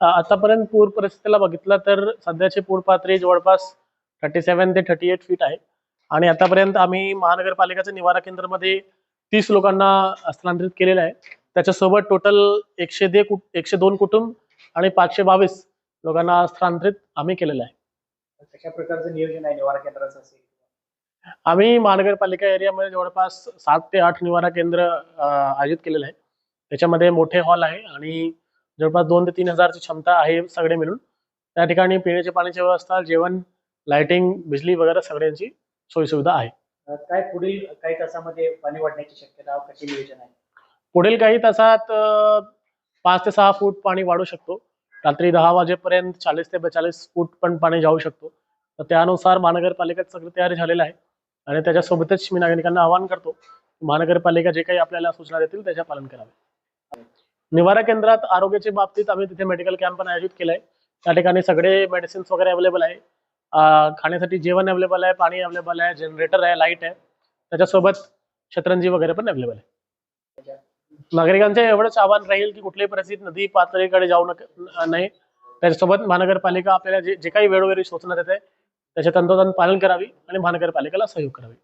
आतापर्यंत पूर परिस्थितीला बघितलं तर सध्याची पूर पातळी जवळपास थर्टी सेव्हन ते थर्टी एट फीट आहे. आणि आतापर्यंत आम्ही महानगरपालिकेच्या निवारा केंद्रामध्ये तीस लोकांना स्थलांतरित केलेलं आहे. त्याच्यासोबत टोटल एकशे दे कु- एकशे दोन कुटुंब आणि पाचशे बावीस लोकांना स्थलांतरित आम्ही केलेलं आहे. कशा प्रकारचं नियोजन आहे निवारा केंद्राचं असेल आम्ही महानगरपालिका एरियामध्ये जवळपास सात ते आठ निवारा केंद्र आयोजित केलेलं आहे. त्याच्यामध्ये मोठे हॉल आहे आणि जवळपास दोन ते तीन हजारची क्षमता आहे सगळे मिळून. त्या ठिकाणी पिण्याच्या पाण्याची व्यवस्था जेवण लाइटिंग बिजली वगैरे सगळ्यांची सोयीसुविधा आहे. काय पुढील काही तासामध्ये पाणी वाढण्याची शक्यता कशी नियोजन आहे? पुढील काही तासात पाच ते सहा फूट पाणी वाढू शकतो. रात्री दहा वाजेपर्यंत चाळीस ते बेचाळीस फूट पण पाणी जाऊ शकतो. तर त्यानुसार महानगरपालिकेत सगळी तयारी झालेली आहे आणि त्याच्यासोबतच मी नागरिकांना आवाहन करतो महानगरपालिका जे काही आपल्याला सूचना देतील त्याचे पालन करावे. निवारा केंद्रात आरोग्याच्या बाबतीत आम्ही तिथे मेडिकल कॅम्प पण आयोजित केलाय. त्या ठिकाणी सगळे मेडिसिन्स वगैरे अवेलेबल आहे. खाण्यासाठी जेवण अवेलेबल आहे पाणी अवेलेबल आहे जनरेटर आहे लाइट आहे. त्याच्यासोबत शतरंजी वगैरे पण अवेलेबल आहे. नागरिकांचे एवढंच आव्हान राहील की कुठल्याही परिस्थितीत नदी पातळीकडे जाऊ नका नाही. त्याच्यासोबत महानगरपालिका आपल्याला जे जे काही वेळोवेळी सूचना देते त्याचे तंतोतंत पालन करावी आणि महानगरपालिकेला सहयोग करावी.